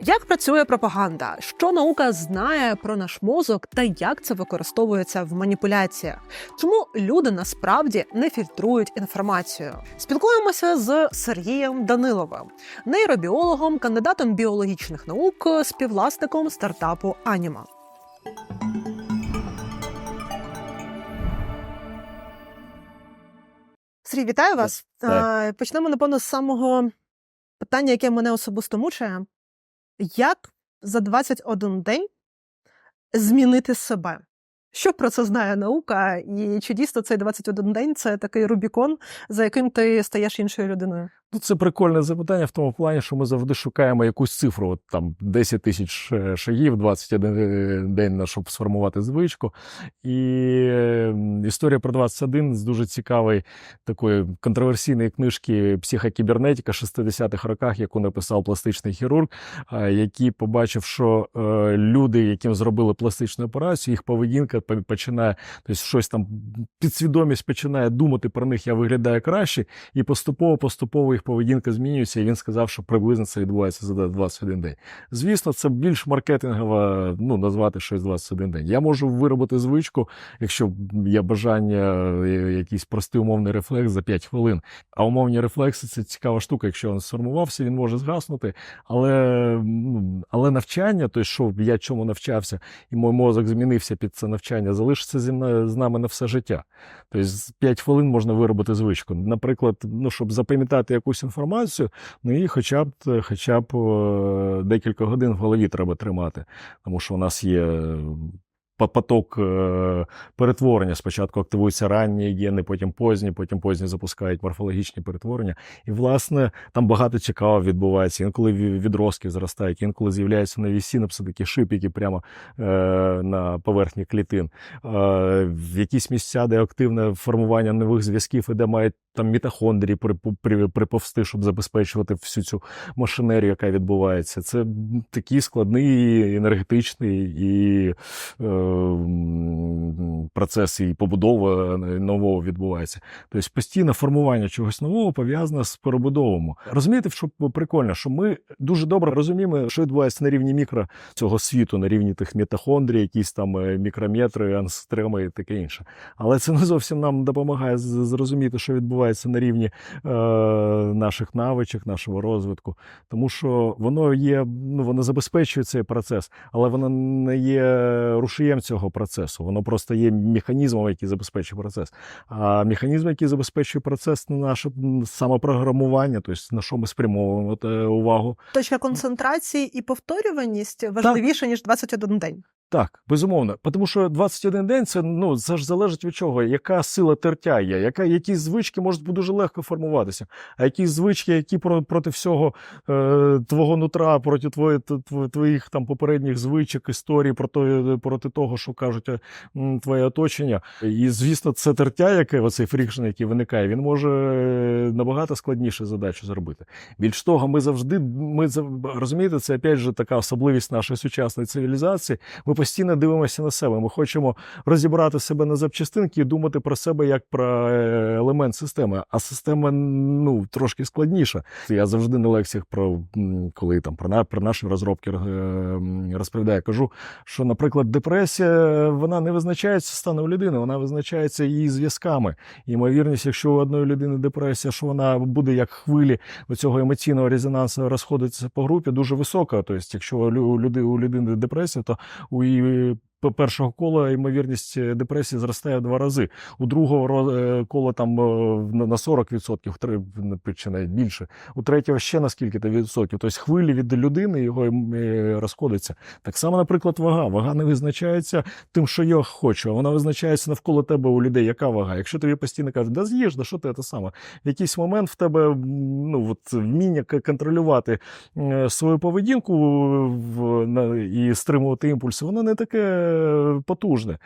Як працює пропаганда? Що наука знає про наш мозок та як це використовується в маніпуляціях? Чому люди насправді не фільтрують інформацію? Спілкуємося з Сергієм Даниловим, нейробіологом, кандидатом біологічних наук, співвласником стартапу Аніма. Сергій, вітаю вас. Так. Е, Почнемо, напевно, з самого питання, яке мене особисто мучає. Як за 21 день змінити себе? Що про це знає наука? І чи дійсно цей 21 день це такий Рубікон, за яким ти стаєш іншою людиною? Ну, це прикольне запитання в тому плані, що ми завжди шукаємо якусь цифру. От там 10 тисяч е, шагів, 21 день на щоб сформувати звичку. І е, історія про 21 з дуже цікавої такої контроверсійної книжки Психокібернетика 60-х роках, яку написав пластичний хірург, е, який побачив, що е, люди, яким зробили пластичну операцію, їх поведінка починає, тобто щось там підсвідомість починає думати про них, я виглядаю краще, і поступово, поступово їх поведінка змінюється. І він сказав, що приблизно це відбувається за 21 день. Звісно, це більш маркетингово ну, назвати щось 21 день. Я можу виробити звичку, якщо є бажання, е, якийсь простий умовний рефлекс за 5 хвилин. А умовні рефлекси це цікава штука. Якщо він сформувався, він може згаснути. Але, ну, але навчання, тобто, що я чому навчався, і мій мозок змінився під це навчання, залишиться зі мною з нами на все життя. Тобто, 5 хвилин можна виробити звичку. Наприклад, ну, щоб запам'ятати якусь інформацію, ну і хоча б, хоча б е, декілька годин в голові треба тримати, тому що у нас є. Поток е, перетворення спочатку активуються ранні гени, потім позні, потім позні запускають морфологічні перетворення. І, власне, там багато цікавого відбувається. Інколи ві- відростки зростають, інколи з'являються нові синапси, такі шипики прямо е, на поверхні клітин. Е, в якісь місця, де активне формування нових зв'язків, і де мають там мітохондрії при, при, приповсти, щоб забезпечувати всю цю машинерію, яка відбувається. Це такий складний, енергетичний і е, процес і побудова нового відбувається. Тобто постійне формування чогось нового пов'язане з перебудовою. Розумієте, що прикольно, що ми дуже добре розуміємо, що відбувається на рівні мікро цього світу, на рівні тих мітохондрій, якісь там е, мікрометри, анстреми і таке інше. Але це не зовсім нам допомагає зрозуміти, що відбувається на рівні е, наших навичок, нашого розвитку. Тому що воно є, ну воно забезпечує цей процес, але воно не є рушієм цього процесу. Воно просто є механізмом, який забезпечує процес. А механізм, який забезпечує процес, на наше самопрограмування, тобто на що ми спрямовуємо е, увагу. Точка концентрації і повторюваність важливіше, ніж 21 день. Так, безумовно. Тому що 21 день це ну це ж залежить від чого, яка сила тертя є, яка які звички можуть дуже легко формуватися. А якісь звички, які про, проти всього е, твого нутра, проти твої, тв- твоїх там попередніх звичок, історій, проти, проти того, що кажуть е, твоє оточення. І звісно, це тертя, яке оцей фрікшн, який виникає, він може е, набагато складніше задачу зробити. Більш того, ми завжди ми розумієте, це опять же така особливість нашої сучасної цивілізації. Ми постійно дивимося на себе. Ми хочемо розібрати себе на запчастинки і думати про себе як про е, елемент системи. А система ну трошки складніша. Я завжди на лекціях про коли там про про наші розробки е, розповідаю, кажу, що, наприклад, депресія вона не визначається станом людини, вона визначається її зв'язками. Ймовірність, якщо у одної людини депресія, що вона буде як хвилі цього емоційного резонансу розходитися по групі, дуже висока. Тобто, якщо у людини депресія, то у її п- першого кола ймовірність е, депресії зростає в два рази. У другого е, кола там е, на на 40%, в три- чи навіть більше. У третього ще на скільки-то відсотків. Тобто хвилі від людини його розходиться. Так само, наприклад, вага. Вага не визначається тим, що я хочу, а вона визначається навколо тебе у людей. Яка вага? Якщо тобі постійно кажуть, да з'їж, да що ти це саме. В якийсь момент в тебе ну, от, вміння контролювати свою поведінку і стримувати імпульси, воно не таке потужне.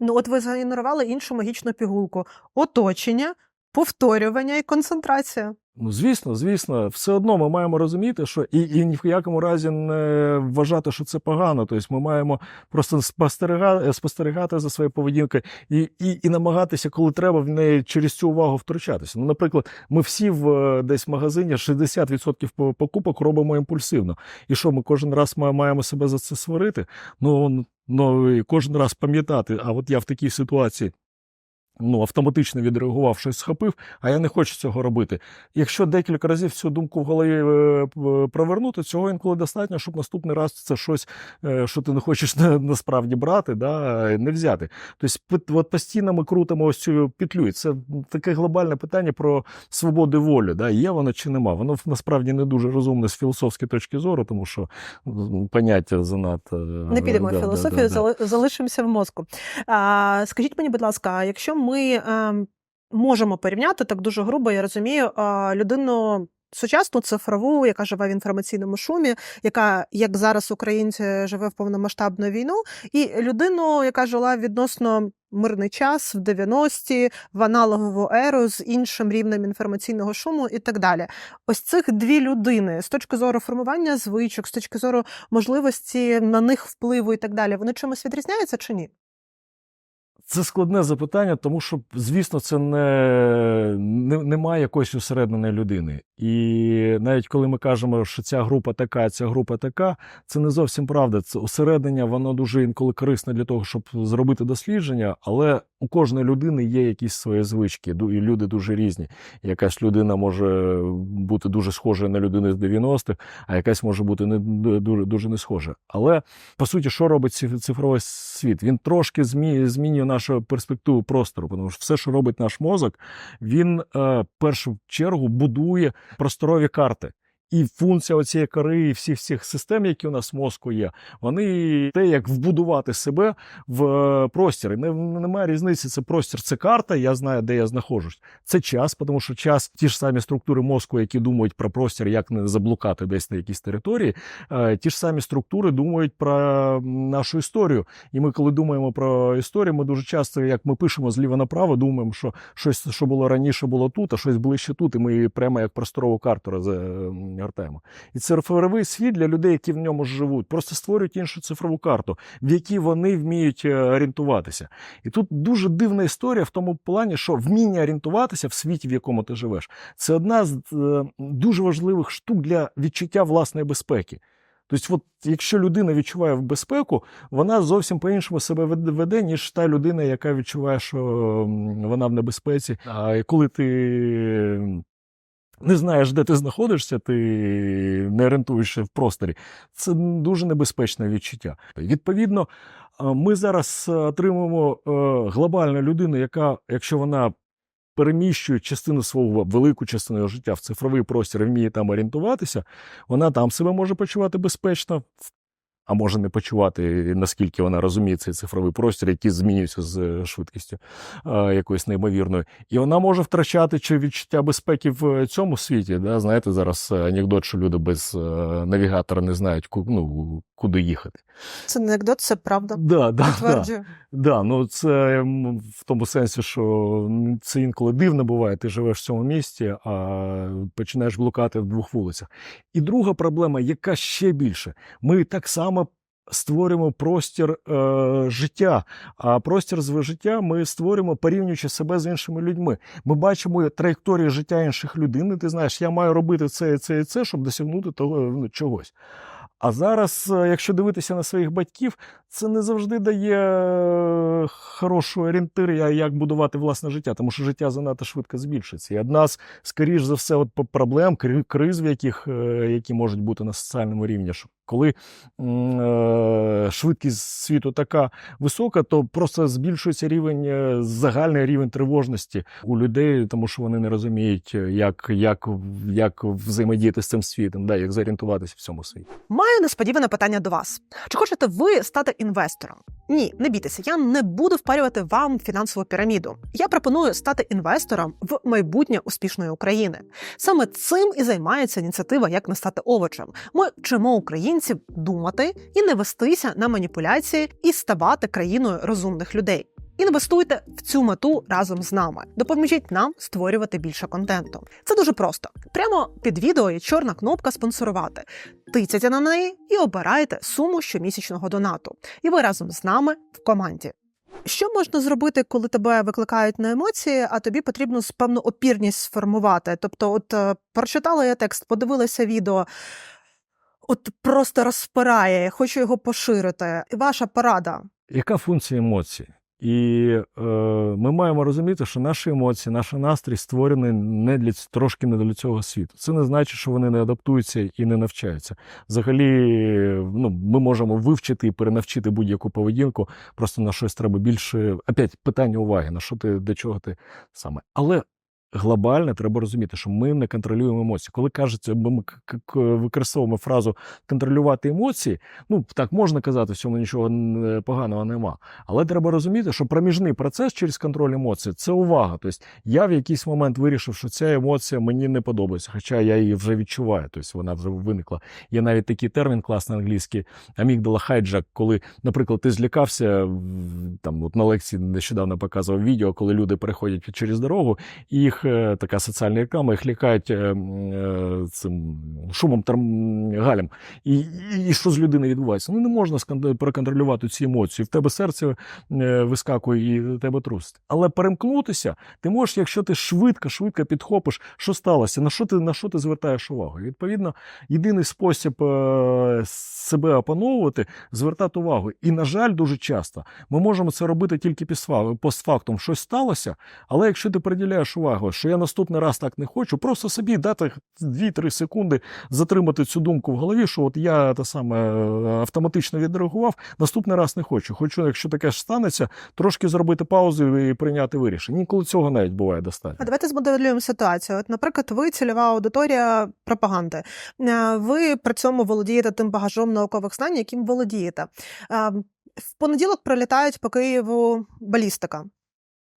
Ну, от ви згенерували іншу магічну пігулку: оточення, повторювання і концентрація. Ну, звісно, звісно, все одно ми маємо розуміти, що і, і ні в якому разі не вважати, що це погано. Тобто ми маємо просто спостерігати, спостерігати за своєю поведінкою і, і, і намагатися, коли треба, в неї через цю увагу втручатися. Ну, наприклад, ми всі в е, десь в магазині 60% покупок робимо імпульсивно. І що ми кожен раз маємо себе за це сварити? Ну, ну і кожен раз пам'ятати, а от я в такій ситуації. Ну, автоматично відреагував, щось схопив, а я не хочу цього робити. Якщо декілька разів цю думку в голові е, провернути, цього інколи достатньо, щоб наступний раз це щось, е, що ти не хочеш на- насправді брати, да, не взяти. Тобто, от постійно ми крутимо ось цю петлю. І це таке глобальне питання про свободу волі. Да, є воно чи нема. Воно насправді не дуже розумне з філософської точки зору, тому що поняття занадто. е, Не підемо да, в да, філософію, да, да. залишимося в мозку. А, скажіть мені, будь ласка, якщо ми ем, можемо порівняти так дуже грубо, я розумію, людину. Сучасну цифрову, яка живе в інформаційному шумі, яка, як зараз українці, живе в повномасштабну війну, і людину, яка жила відносно мирний час в 90-ті, в аналогову еру з іншим рівнем інформаційного шуму і так далі. Ось цих дві людини з точки зору формування звичок, з точки зору можливості на них впливу і так далі, вони чимось відрізняються чи ні? Це складне запитання, тому що, звісно, це не, не, немає якоїсь усередненої людини. І навіть коли ми кажемо, що ця група така, ця група така, це не зовсім правда. Це усереднення, воно дуже інколи корисне для того, щоб зробити дослідження, але у кожної людини є якісь свої звички, і люди дуже різні. Якась людина може бути дуже схожа на людину з 90-х, а якась може бути не дуже, дуже не схожа. Але по суті, що робить цифровий світ? Він трошки змінює нашу перспективу простору, тому що все, що робить наш мозок, він е, в першу чергу будує просторові карти. І функція оцієї кори, і всіх всіх систем, які у нас в мозку є, вони те, як вбудувати себе в е, простір. Не, немає різниці. Це простір, це карта. Я знаю, де я знаходжусь. Це час, тому що час, ті ж самі структури мозку, які думають про простір, як не заблукати десь на якійсь території, е, ті ж самі структури думають про нашу історію. І ми, коли думаємо про історію, ми дуже часто, як ми пишемо зліва направо, думаємо, що щось, що було раніше, було тут, а щось ближче тут, і ми прямо як просторову карту розгортаємо. І цифровий світ для людей, які в ньому живуть, просто створюють іншу цифрову карту, в якій вони вміють е, орієнтуватися. І тут дуже дивна історія в тому плані, що вміння орієнтуватися в світі, в якому ти живеш, це одна з е, дуже важливих штук для відчуття власної безпеки. Тобто, от, якщо людина відчуває безпеку, вона зовсім по-іншому себе веде, ніж та людина, яка відчуває, що вона в небезпеці. А коли ти не знаєш, де ти знаходишся, ти не орієнтуєшся в просторі, це дуже небезпечне відчуття. Відповідно, ми зараз е, отримуємо е, глобальну людину, яка, якщо вона переміщує частину свого велику частину життя в цифровий простір і вміє там орієнтуватися, вона там себе може почувати безпечно, а може не почувати, наскільки вона розуміє цей цифровий простір, який змінюється з е, швидкістю е, якоюсь неймовірною. І вона може втрачати чи відчуття безпеки в цьому світі. Да? Знаєте, зараз е, анекдот, що люди без е, навігатора не знають, ну, куди їхати. Це не анекдот, це правда. Да, да, да. Підтверджую. Да, ну це в тому сенсі, що це інколи дивно буває. Ти живеш в цьому місті, а починаєш блукати в двох вулицях. І друга проблема, яка ще більше, ми так само. Створюємо простір е, життя, а простір з життя ми створюємо, порівнюючи себе з іншими людьми. Ми бачимо траєкторію життя інших людей. і Ти знаєш, я маю робити це, це і це, щоб досягнути того ну, чогось. А зараз, е, якщо дивитися на своїх батьків, це не завжди дає хорошу орієнтир, як будувати власне життя, тому що життя занадто швидко збільшиться. І одна з, скоріш за все, от проблем, криз, в яких, е, які можуть бути на соціальному рівні, що коли е, швидкість світу така висока, то просто збільшується рівень, е, загальний рівень тривожності у людей, тому що вони не розуміють, е, як, як, як взаємодіяти з цим світом, да, як зорієнтуватися в цьому світі. Маю несподіване питання до вас. Чи хочете ви стати інвестором? Ні, не бійтеся, я не буду впарювати вам фінансову піраміду. Я пропоную стати інвестором в майбутнє успішної України. Саме цим і займається ініціатива Як не стати овочем. Ми вчимо українців думати і не вестися на маніпуляції і ставати країною розумних людей. Інвестуйте в цю мету разом з нами. Допоможіть нам створювати більше контенту. Це дуже просто. Прямо під відео є чорна кнопка спонсорувати. Тицяйте на неї і обираєте суму щомісячного донату. І ви разом з нами в команді. Що можна зробити, коли тебе викликають на емоції, а тобі потрібно певну опірність сформувати? Тобто, от е, прочитала я текст, подивилася відео, от просто розпирає, я хочу його поширити. Ваша порада. Яка функція емоцій? І е, ми маємо розуміти, що наші емоції, наш настрій створені не для трошки не для цього світу. Це не значить, що вони не адаптуються і не навчаються. Взагалі, ну, ми можемо вивчити і перенавчити будь-яку поведінку. Просто на щось треба більше. Опять питання уваги, на що ти для чого ти саме. Але глобально треба розуміти, що ми не контролюємо емоції. Коли кажеться, ми к- к- к- використовуємо фразу контролювати емоції, ну так можна казати, в цьому нічого н- поганого нема. Але треба розуміти, що проміжний процес через контроль емоцій це увага. Тобто я в якийсь момент вирішив, що ця емоція мені не подобається, хоча я її вже відчуваю, тобто вона вже виникла. Є навіть такий термін класний англійський амігдала хайджак, коли, наприклад, ти злякався там, от на лекції нещодавно показував відео, коли люди переходять через дорогу, і їх е, така соціальна реклама, їх лякають е, е, цим шумом галем. І, і, що з людиною відбувається? Ну не можна проконтролювати ці емоції. В тебе серце вискакує і тебе трусить. Але перемкнутися ти можеш, якщо ти швидко, швидко підхопиш, що сталося, на що ти на що ти звертаєш увагу. І, відповідно, єдиний спосіб себе опановувати звертати увагу. І, на жаль, дуже часто ми можемо це робити тільки постфактум. Щось сталося, але якщо ти приділяєш увагу, що я наступний раз так не хочу, просто собі дати 2-3 секунди затримати цю думку в голові, що от я те саме е, автоматично відреагував, наступний раз не хочу. Хочу, якщо таке ж станеться, трошки зробити паузу і прийняти вирішення. Інколи цього навіть буває достатньо. А давайте змоделюємо ситуацію. От, наприклад, ви цільова аудиторія пропаганди. Е, Ви при цьому володієте тим багажом наукових знань, яким володієте. Е, В понеділок прилітають по Києву балістика.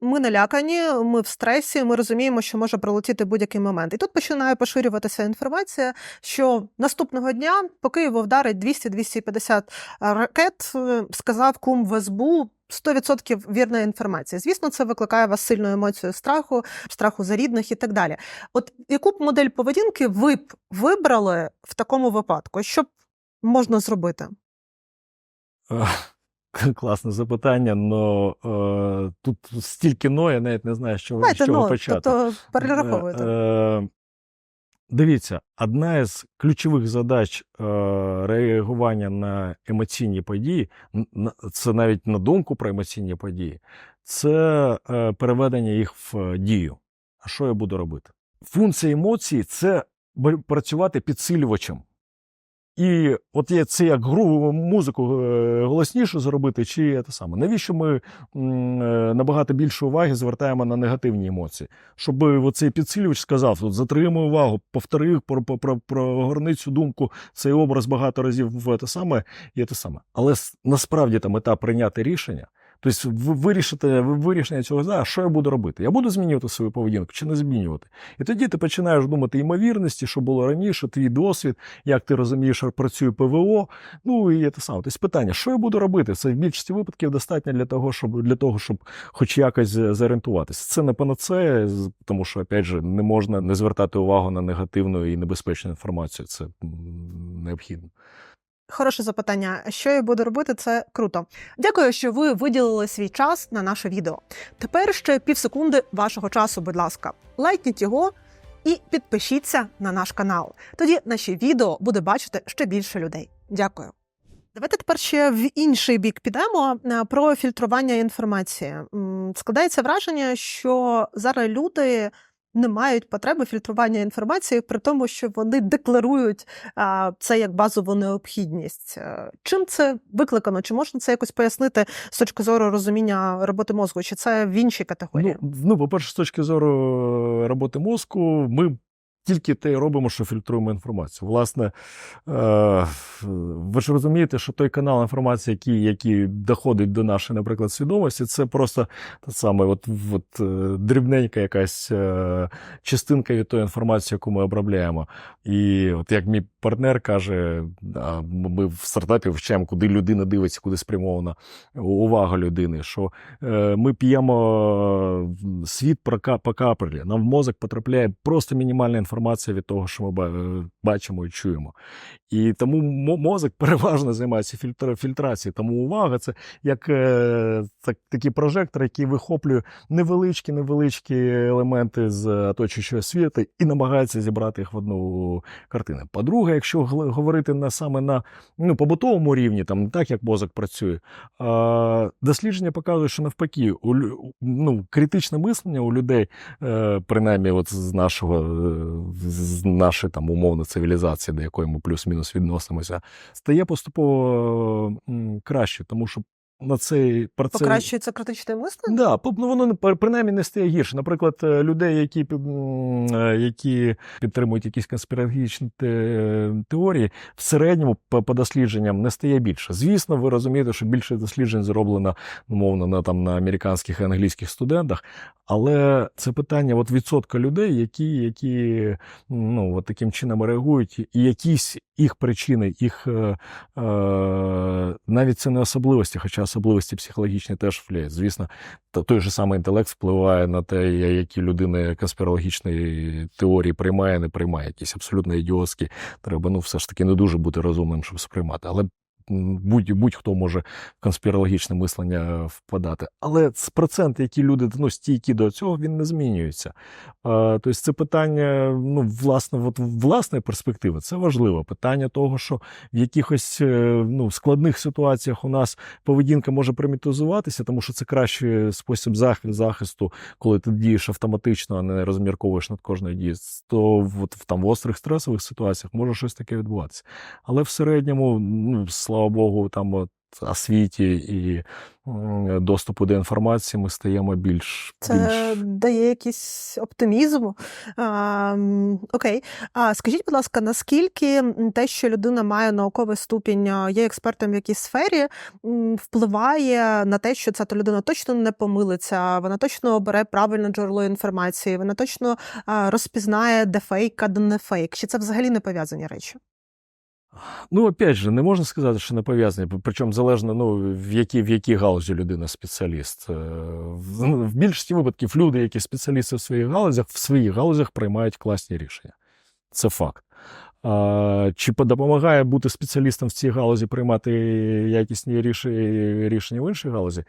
Ми налякані, ми в стресі, ми розуміємо, що може прилетіти будь-який момент. І тут починає поширюватися інформація, що наступного дня по Києву вдарить 200-250 ракет, е, сказав кум в СБУ. 100% вірна інформація. Звісно, це викликає вас сильну емоцію страху, страху за рідних і так далі. От яку б модель поведінки ви б вибрали в такому випадку? Що б можна зробити? Е, Класне запитання, але тут стільки но, я навіть не знаю, з чого, з чого ну, почати. тобто перераховуйте. Е, е, Дивіться, одна із ключових задач е, реагування на емоційні події, це навіть на думку про емоційні події, це е, переведення їх в е, дію. А що я буду робити? Функція емоцій це працювати підсилювачем. І от є це як гру музику е, голосніше зробити, чи те саме. Навіщо ми е, набагато більше уваги звертаємо на негативні емоції? Щоб оцей підсилювач сказав: от затримуй увагу, повтори, про, про, про, прогорни цю думку, цей образ багато разів в те саме і те саме. Але насправді та мета прийняти рішення. Тобто ви- вирішити ви- вирішення цього за що я буду робити? Я буду змінювати свою поведінку чи не змінювати? І тоді ти починаєш думати ймовірності, що було раніше, твій досвід, як ти розумієш, працює ПВО. Ну і те саме. Тобто питання, що я буду робити? Це в більшості випадків достатньо для того, щоб для того, щоб хоч якось зорієнтуватися. Це не панацея, тому що опять же не можна не звертати увагу на негативну і небезпечну інформацію. Це необхідно. Хороше запитання. Що я буду робити? Це круто. Дякую, що ви виділили свій час на наше відео. Тепер ще півсекунди вашого часу, будь ласка. Лайкніть його і підпишіться на наш канал. Тоді наші відео буде бачити ще більше людей. Дякую. Давайте тепер ще в інший бік підемо е, про фільтрування інформації. Складається враження, що зараз люди не мають потреби фільтрування інформації, при тому, що вони декларують це як базову необхідність. Е, Чим це викликано? Чи можна це якось пояснити з точки зору розуміння роботи мозку? Чи це в іншій категорії? Ну, ну, по-перше, з точки зору роботи мозку, ми тільки те й робимо, що фільтруємо інформацію. Власне, е, ви ж розумієте, що той канал інформації, який, який доходить до нашої, наприклад, свідомості, це просто та саме, от, от, е, дрібненька якась е, частинка від тої інформації, яку ми обробляємо. І от як мій партнер каже, ми в стартапі вчимо, куди людина дивиться, куди спрямована увага людини, що ми п'ємо світ по капелі. Нам в мозок потрапляє просто мінімальна інформація від того, що ми е, бачимо і чуємо. І тому мозок переважно займається фільтрацією. Тому увага це як е, так, такий прожектор, який вихоплює невеличкі, невеличкі елементи з оточуючого світу і намагається зібрати їх в одну картину. По-друге, якщо говорити на саме на ну, побутовому рівні, там не так як мозок працює, а, дослідження показують, що навпаки, у, ну, критичне мислення у людей, е, принаймні от з нашого е, з нашої там умовно цивілізації, до якої ми плюс-мінус відносимося, стає поступово краще, тому що на цей про це Покращується критичне мислення? Да, ну воно принаймні не стає гірше. Наприклад, е, людей, які, е, які підтримують якісь конспірологічні те- теорії, в середньому по, дослідженням не стає більше. Звісно, ви розумієте, що більше досліджень зроблено умовно на там на американських і англійських студентах, але це питання от відсотка людей, які, які ну, от таким чином реагують, і якісь їх причини, їх е, е, навіть це не особливості, хоча особливості психологічні теж впливають. Звісно, той же самий інтелект впливає на те, які людини конспірологічної теорії приймає, не приймає, якісь абсолютно ідіотські. Треба ну, все ж таки не дуже бути розумним, щоб сприймати. Але м, будь, будь-хто може в конспірологічне мислення впадати. Але процент, які люди ну, стійкі до цього, він не змінюється. Тобто це питання, ну, власне, от, власної перспективи, це важливо. Питання того, що в якихось е, ну, складних ситуаціях у нас поведінка може примітизуватися, тому що це кращий спосіб захисту, коли ти дієш автоматично, а не розмірковуєш над кожною дією. То от, там в острих стресових ситуаціях може щось таке відбуватися. Але в середньому, ну, слава Богу, там от освіті і доступу до інформації ми стаємо більш Це більш дає якийсь оптимізм. А, окей. А скажіть, будь ласка, наскільки те, що людина має науковий ступінь, є експертом в якійсь сфері, впливає на те, що ця людина точно не помилиться, вона точно обере правильне джерело інформації, вона точно розпізнає, де фейк, а де не фейк. Чи це взагалі не пов'язані речі? Ну, опять же, не можна сказати, що не пов'язані. Причому залежно, ну, в якій, в якій галузі людина спеціаліст. Е, В, ну, в більшості випадків люди, які спеціалісти в своїх галузях, в своїх галузях приймають класні рішення. Це факт. А, чи допомагає бути спеціалістом в цій галузі приймати якісні рішення, в іншій галузі?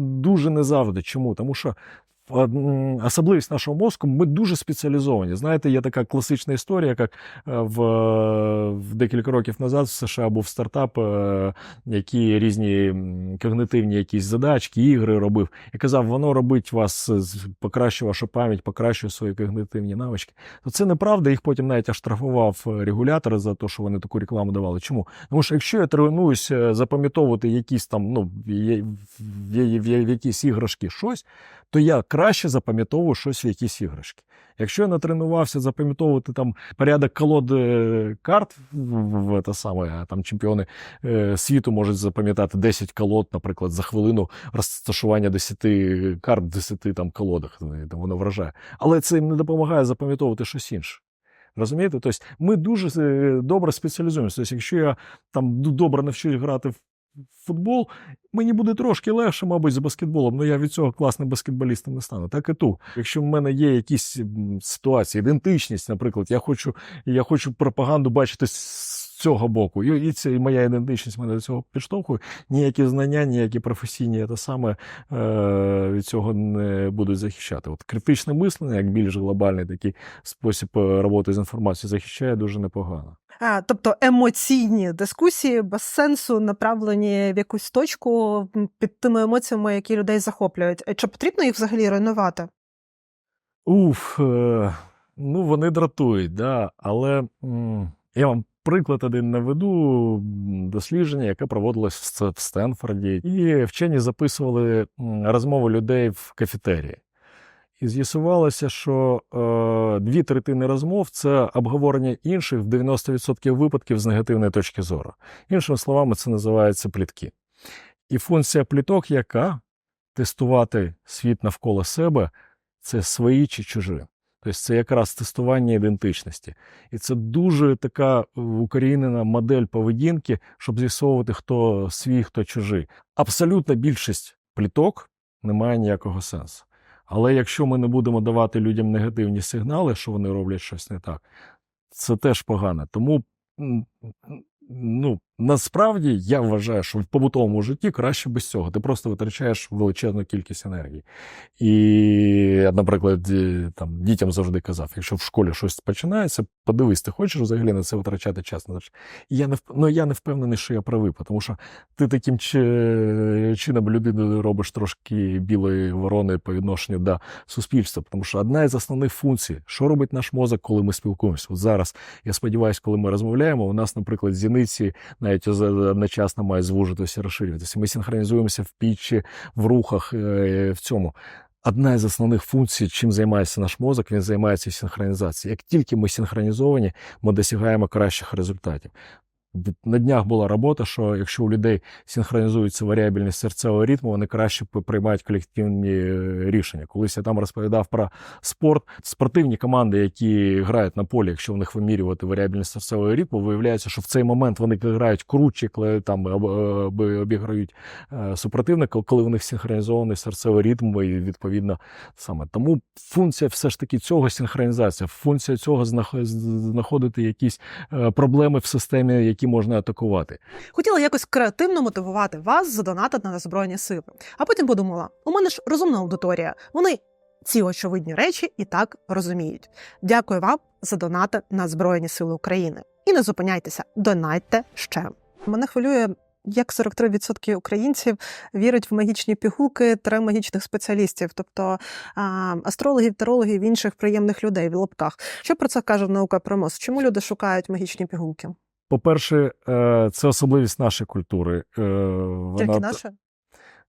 Дуже не завжди. Чому? Тому що особливість нашого мозку, ми дуже спеціалізовані. Знаєте, є така класична історія, як е, в, в декілька років назад в США був стартап, е, який різні когнитивні якісь задачки, ігри робив, і казав, воно робить вас, покращує вашу пам'ять, покращує свої когнитивні навички. То це неправда, їх потім навіть оштрафував е, регулятор за те, що вони таку рекламу давали. Чому? Тому що якщо я тренуюся запам'ятовувати якісь там, ну, є- в, є- в, є- в якісь іграшки щось, то я краще запам'ятовую щось в якісь іграшки. Якщо я натренувався запам'ятовувати там порядок колод е, карт в, те саме, а там чемпіони е, світу можуть запам'ятати 10 колод, наприклад, за хвилину розташування 10 карт в 10 там колодах, е, там воно вражає. Але це їм не допомагає запам'ятовувати щось інше. Розумієте? Тобто ми дуже е, добре спеціалізуємося. Тобто, якщо я там добре навчусь грати в футбол, мені буде трошки легше, мабуть, з баскетболом, але я від цього класним баскетболістом не стану. Так і тут. Якщо в мене є якісь ситуації, ідентичність, наприклад, я хочу, я хочу пропаганду бачити з цього боку. І, і це і моя ідентичність мене до цього підштовхує. Ніякі знання, ніякі професійні те саме е, від цього не будуть захищати. От критичне мислення, як більш глобальний такий спосіб е, роботи з інформацією, захищає дуже непогано. А, тобто емоційні дискусії без сенсу направлені в якусь точку під тими емоціями, які людей захоплюють. Е, Чи потрібно їх взагалі руйнувати? Уф, ну вони дратують, да, але м, я вам приклад один наведу дослідження, яке проводилось в Стенфорді, і вчені записували м, розмови людей в кафетерії. І з'ясувалося, що е, дві третини розмов це обговорення інших в 90% випадків з негативної точки зору. Іншими словами, це називається плітки. І функція пліток, яка тестувати світ навколо себе, це свої чи чужі. Тобто це якраз тестування ідентичності. І це дуже така укорінена модель поведінки, щоб з'ясовувати, хто свій, хто чужий. Абсолютна більшість пліток не має ніякого сенсу. Але якщо ми не будемо давати людям негативні сигнали, що вони роблять щось не так, це теж погано. Тому ну, насправді я вважаю, що в побутовому житті краще без цього. Ти просто витрачаєш величезну кількість енергії. І, наприклад, е, там, дітям завжди казав: якщо в школі щось починається, подивись, ти хочеш взагалі на це витрачати час. І я не, ну, я не впевнений, що я правий, тому що ти таким чином людину робиш трошки білої ворони по відношенню до суспільства. Тому що одна із основних функцій, що робить наш мозок, коли ми спілкуємося. От зараз, я сподіваюся, коли ми розмовляємо, у нас, наприклад, зіниці навіть одночасно мають звужитися, розширюватися. Ми синхронізуємося в пічі, в рухах, е, в цьому. Одна із основних функцій, чим займається наш мозок, він займається синхронізацією. Як тільки ми синхронізовані, ми досягаємо кращих результатів. На днях була робота, що якщо у людей синхронізується варіабельність серцевого ритму, вони краще приймають колективні е, рішення. Колись я там розповідав про спорт. Спортивні команди, які грають на полі, якщо в них вимірювати варіабельність серцевого ритму, виявляється, що в цей момент вони грають круче, коли там об- об- обіграють е, супротивника, коли в них синхронізований серцевий ритм, і відповідно саме. Тому функція все ж таки цього синхронізація, функція цього знаходити якісь е, проблеми в системі, які можна атакувати. Хотіла якось креативно мотивувати вас задонатити на Збройні сили. А потім подумала: у мене ж розумна аудиторія. Вони ці очевидні речі і так розуміють. Дякую вам за донати на Збройні Сили України. І не зупиняйтеся, донатьте ще. Мене хвилює. Як 43% українців вірять в магічні пігулки та магічних спеціалістів, тобто а, астрологів, тарологів, інших приємних людей в лапках. Що про це каже наука про мозк? Чому люди шукають магічні пігулки? По-перше, е, це особливість нашої культури. Е, Тільки Вона наше?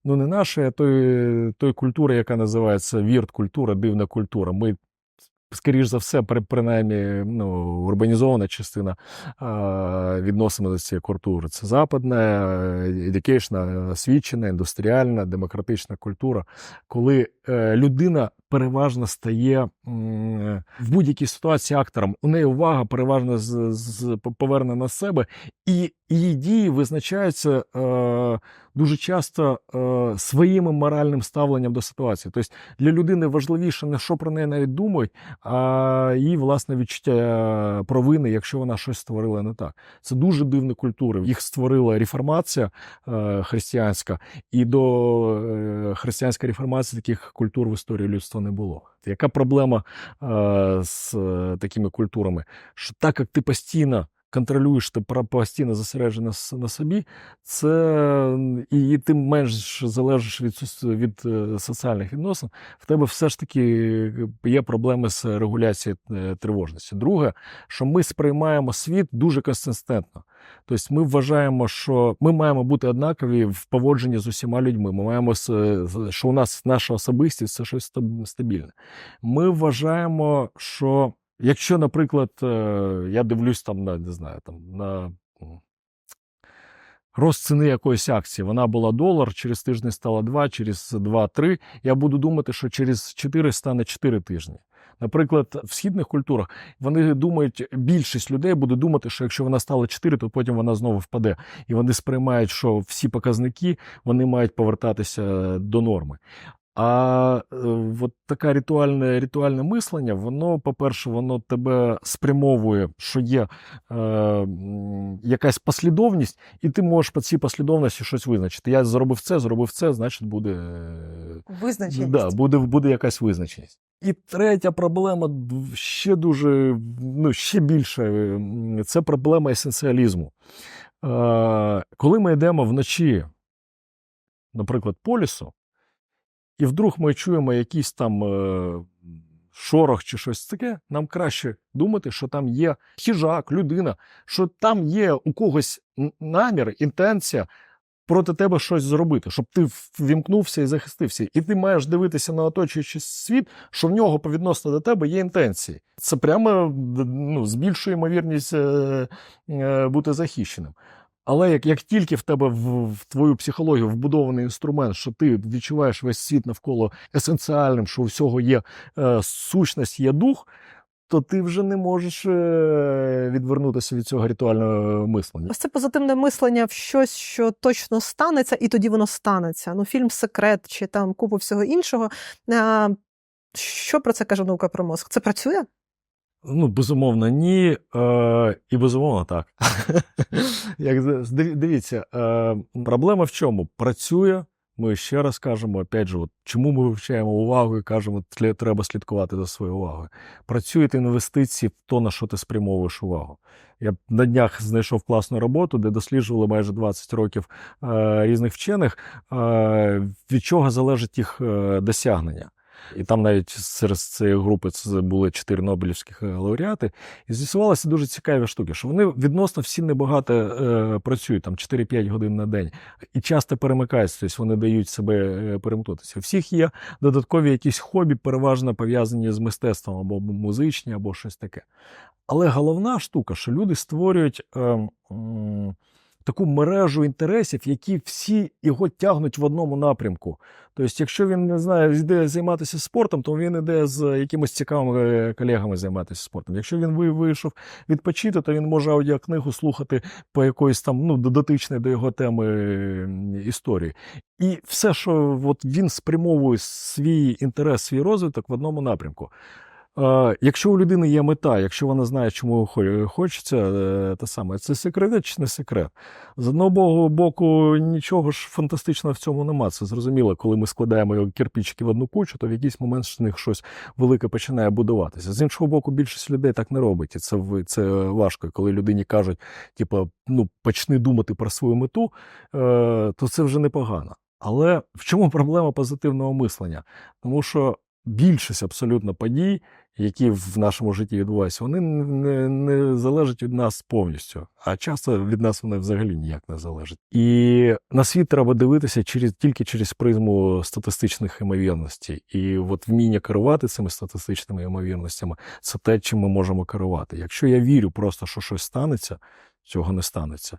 ну не нашої, а той, той культури, яка називається вірт-культура, дивна культура. Ми, скоріш за все, при, принаймні, ну, урбанізована частина відносимо до цієї культури. Це западна, едікейшна, освічена, індустріальна, демократична культура, коли е, людина переважно стає в будь-якій ситуації актором. У неї увага переважно з, з, повернена на себе, і її дії визначаються е, дуже часто е, своїм моральним ставленням до ситуації. Тобто для людини важливіше не що про неї навіть думають, а її власне відчуття провини, якщо вона щось створила не так. Це дуже дивні культури. Їх створила реформація е, християнська, і до е, християнської реформації таких культур в історії людства не було. Яка проблема е, з е, такими культурами? Що так як ти постійно контролюєш, ти постійно зосереджена на собі, це і, ти менш залежиш від, від е, соціальних відносин, в тебе все ж таки є проблеми з регуляцією е, тривожності. Друге, що ми сприймаємо світ дуже консистентно. Тобто ми вважаємо, що ми маємо бути однакові в поводженні з усіма людьми. Ми маємо що у нас наша особистість це щось стабільне. Ми вважаємо, що якщо, наприклад, е, я дивлюсь там на не знаю, там на рост ціни якоїсь акції, вона була долар, через тиждень стала 2, через 2-3, я буду думати, що через 4 стане 4 тижні. Наприклад, в східних культурах вони думають, більшість людей буде думати, що якщо вона стала 4, то потім вона знову впаде. І вони сприймають, що всі показники вони мають повертатися до норми. А е, от таке ритуальне, ритуальне мислення, воно, по-перше, воно тебе спрямовує, що є е, якась послідовність, і ти можеш по цій послідовності щось визначити. Я зробив це, зробив це, значить буде. е, Визначеність. Да, буде, буде якась визначеність. І третя проблема ще дуже, ну, ще більше, це проблема есенціалізму. Е, коли ми йдемо вночі, наприклад, по лісу, і вдруг ми чуємо якийсь там е, шорох чи щось таке, нам краще думати, що там є хижак, людина, що там є у когось намір, інтенція проти тебе щось зробити, щоб ти ввімкнувся і захистився. І ти маєш дивитися на оточуючий світ, що в нього по відносно до тебе є інтенції. Це прямо ну, збільшує ймовірність е, е, бути захищеним. Але як, як тільки в тебе в, в твою психологію вбудований інструмент, що ти відчуваєш весь світ навколо есенціальним, що у всього є е, сущність, є дух, то ти вже не можеш е, відвернутися від цього ритуального мислення. Ось це позитивне мислення в щось, що точно станеться, і тоді воно станеться. Ну, фільм Секрет чи там купу всього іншого. А, що про це каже наука про мозк? Це працює? Ну, безумовно, ні. Е, і безумовно, так. Як дивіться, е, проблема в чому? Працює. Ми ще раз кажемо, опять же, от, чому ми вивчаємо увагу і кажемо, треба слідкувати за своєю увагою. Працюють інвестиції в то, на що ти спрямовуєш увагу. Я на днях знайшов класну роботу, де досліджували майже 20 років е, різних вчених, е, від чого залежить їх е, досягнення. І там навіть серед цієї групи це були чотири Нобелівських е, лауреати. І з'ясувалися дуже цікаві штуки, що вони відносно всі небагато е, працюють, там 4-5 годин на день, і часто перемикаються, тобто вони дають себе е, перемкнутися. У всіх є додаткові якісь хобі, переважно пов'язані з мистецтвом або музичні, або щось таке. Але головна штука, що люди створюють. Е, м, Таку мережу інтересів, які всі його тягнуть в одному напрямку. Тобто, якщо він не знає, йде займатися спортом, то він іде з якимись цікавими е, колегами займатися спортом. Якщо він ви- вийшов відпочити, то він може аудіокнигу слухати по якоїсь там ну дотичної до його теми історії. І все, що от він спрямовує свій інтерес, свій розвиток в одному напрямку. Якщо у людини є мета, якщо вона знає, чому хо- хочеться, е, те саме, це секрет чи не секрет? З одного боку, нічого ж фантастичного в цьому нема. Це зрозуміло, коли ми складаємо кирпичики в одну кучу, то в якийсь момент з них щось велике починає будуватися. З іншого боку, більшість людей так не робить. І це, це важко. Коли людині кажуть, типу, ну, почни думати про свою мету, е, то це вже непогано. Але в чому проблема позитивного мислення? Тому що більшість абсолютно подій, які в нашому житті відбуваються, вони не, не залежать від нас повністю, а часто від нас вони взагалі ніяк не залежать. І на світ треба дивитися через тільки через призму статистичних ймовірностей. І от вміння керувати цими статистичними ймовірностями це те, чим ми можемо керувати. Якщо я вірю просто, що щось станеться, цього не станеться.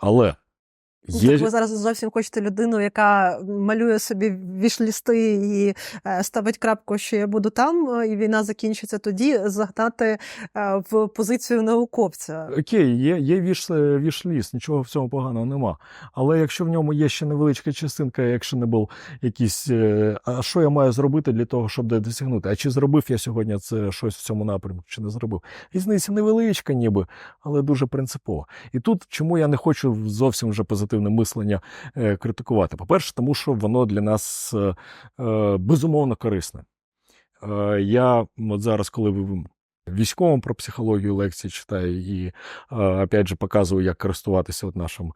Але є Так ви зараз зовсім хочете людину, яка малює собі вішлісти і е, ставить крапку, що я буду там, е, і війна закінчиться тоді, загнати е, в позицію науковця. Окей, є, є віш, віш-ліст, нічого в цьому поганого нема. Але якщо в ньому є ще невеличка частинка, якщо не був якийсь. А що я маю зробити для того, щоб досягнути? А чи зробив я сьогодні це щось в цьому напрямку, чи не зробив? Різниця невеличка, ніби, але дуже принципова. І тут чому я не хочу зовсім вже позитивне мислення е, критикувати? По-перше, тому що воно для нас е, е, безумовно корисне. Я от зараз, коли ви військовим про психологію лекції читаю і опять же показую, як користуватися от нашим.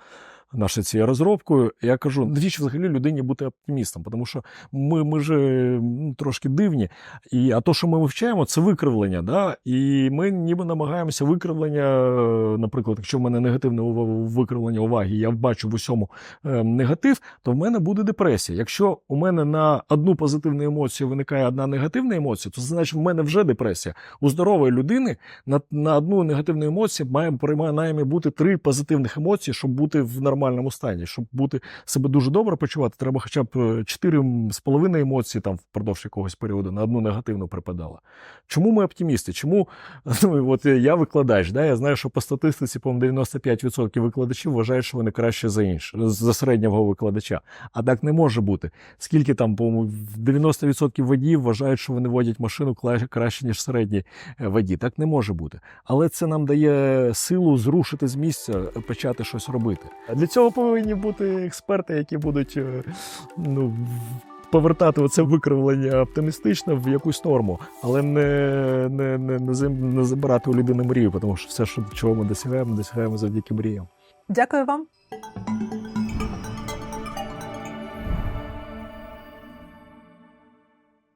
Нашою цією розробкою, я кажу, навіщо взагалі людині бути оптимістом? Тому що ми, ми ж трошки дивні. І, а то, що ми вивчаємо, це викривлення. Да? І ми ніби намагаємося викривлення, е, наприклад, якщо в мене негативне викривлення уваги, я бачу в усьому е, негатив, то в мене буде депресія. Якщо у мене на одну позитивну емоцію виникає одна негативна емоція, то значить в мене вже депресія. У здорової людини на, на одну негативну емоцію має принаймні бути три позитивних емоції, щоб бути в нормальному стані. Щоб бути себе дуже добре почувати, треба хоча б е, чотири з половиною емоції там впродовж якогось періоду на одну негативну припадало. Чому ми оптимісти? Чому ну, от я викладач? Да? Я знаю, що по статистиці, по-моєму, 95% викладачів вважають, що вони краще за інших, за середнього викладача. А так не може бути. Скільки там, по-моєму, 90% водіїв вважають, що вони водять машину краще, ніж середні е, водії. Так не може бути. Але це нам дає силу зрушити з місця, почати щось робити. Для цього повинні бути експерти, які будуть е, ну, повертати оце викривлення оптимістично в якусь норму, але не, не, не, не, забирати у людини мрію, тому що все, що чого ми досягаємо, досягаємо завдяки мріям. Дякую вам.